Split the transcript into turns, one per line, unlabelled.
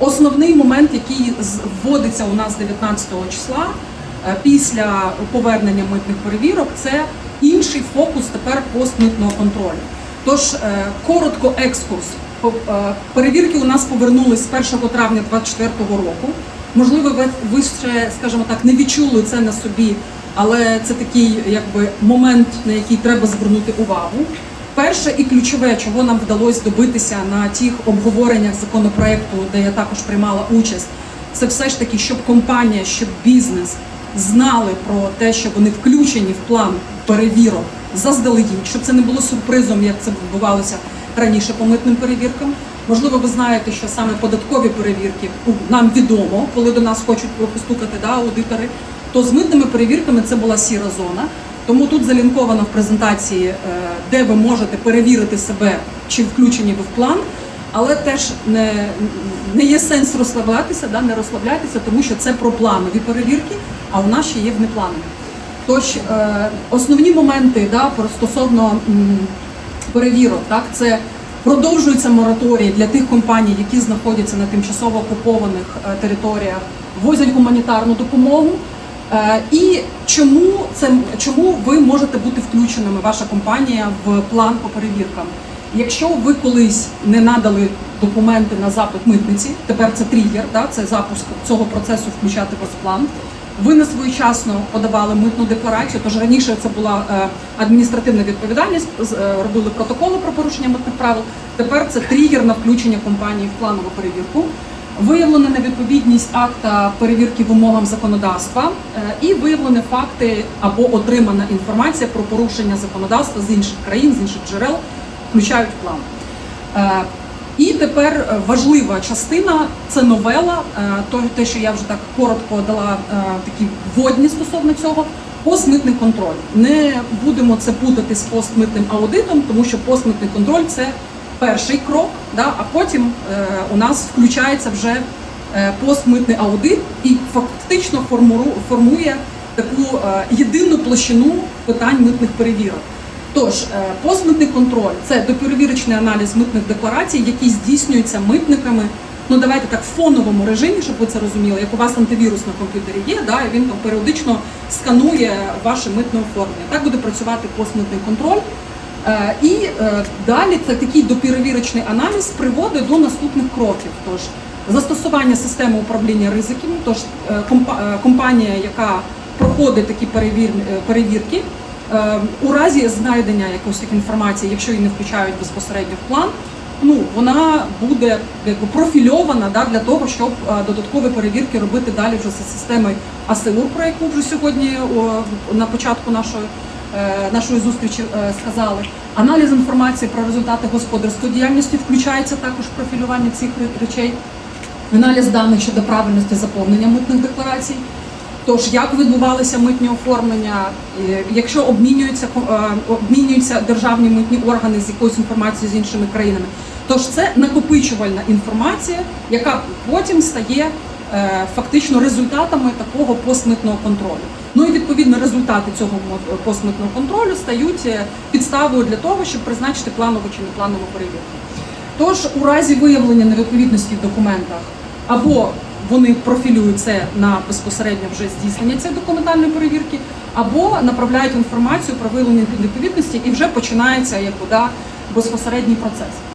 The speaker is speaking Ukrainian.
Основний момент, який вводиться у нас 19 числа е, після повернення митних перевірок, це інший фокус тепер постмитного контролю. Тож е, коротко екскурс. Е, Перевірки у нас повернулись з 1 травня 2024 року. Можливо, ви ще, скажімо так, не відчули це на собі, але це такий якби момент, на який треба звернути увагу. Перше і ключове, чого нам вдалося добитися на тих обговореннях законопроекту, де я також приймала участь, це все ж таки, щоб компанія, щоб бізнес знали про те, що вони включені в план перевірок заздалегідь, щоб це не було сюрпризом, як це відбувалося раніше по митним перевіркам. Можливо, ви знаєте, що саме податкові перевірки нам відомо, коли до нас хочуть постукати да, аудитори, то з митними перевірками це була сіра зона. Тому тут залінковано в презентації, е, де ви можете перевірити себе, чи включені ви в план, але теж не, не є сенс розслаблятися, да, не розслабляйтеся, тому що це про планові перевірки, а у нас ще є внепланові. Тож е, основні моменти да, стосовно перевірок, так, це продовжується мораторій для тих компаній, які знаходяться на тимчасово окупованих е, територіях, возять гуманітарну допомогу. Е, І чому це чому ви можете бути включеними, ваша компанія, в план по перевіркам? Якщо ви колись не надали документи на запит митниці, тепер це тригер, да, це запуск цього процесу включати вас в план. Ви не своєчасно подавали митну декларацію, тож раніше це була е, адміністративна відповідальність, е, робили протоколи про порушення митних правил. Тепер це тригер на включення компанії в планову перевірку. Виявлена невідповідність акта перевірки вимогам законодавства е, і виявлені факти або отримана інформація про порушення законодавства з інших країн, з інших джерел, включають план. Е, І тепер важлива частина це новела, е, те, що я вже так коротко дала такі вводні стосовно цього. Постмитний контроль. Не будемо це путати з постмитним аудитом, тому що постмитний контроль це перший крок, да, а потім е, у нас включається вже е, постмитний аудит і фактично формуру- формує таку е, єдину площину питань митних перевірок. Тож, е, постмитний контроль це доперевірочний аналіз митних декларацій, який здійснюється митниками. Ну давайте так в фоновому режимі, щоб ви це розуміли, як у вас антивірус на комп'ютері є, да, і він там періодично сканує ваше митне оформлення. Так буде працювати постмитний контроль. Е, І е, далі це такий доперевірочний аналіз приводить до наступних кроків. Тож застосування системи управління ризиками, тож е, компа- компанія, яка проходить такі перевір, перевірки, у разі знайдення якоїсь інформації, якщо її не включають безпосередньо в план, ну вона буде якби профільована да, для того, щоб додаткові перевірки робити далі вже за системою АСЕУР, про яку вже сьогодні на початку нашої нашої зустрічі е, сказали. Аналіз інформації про результати господарської діяльності включається також профілювання цих речей. Аналіз даних щодо правильності заповнення митних декларацій. Тож, як відбувалися митні оформлення, е, якщо обмінюються е, обмінюються державні митні органи з якоюсь інформацією з іншими країнами, тож це накопичувальна інформація, яка потім стає е, фактично результатами такого постмитного контролю. Відповідно результати цього постмитного контролю стають е, підставою для того, щоб призначити планову чи непланову перевірку. Тож, у разі виявлення невідповідності в документах або вони профілюють це на безпосередньо вже здійснення цієї документальної перевірки, або направляють інформацію про виявлення невідповідності і вже починається як да, безпосередній процес.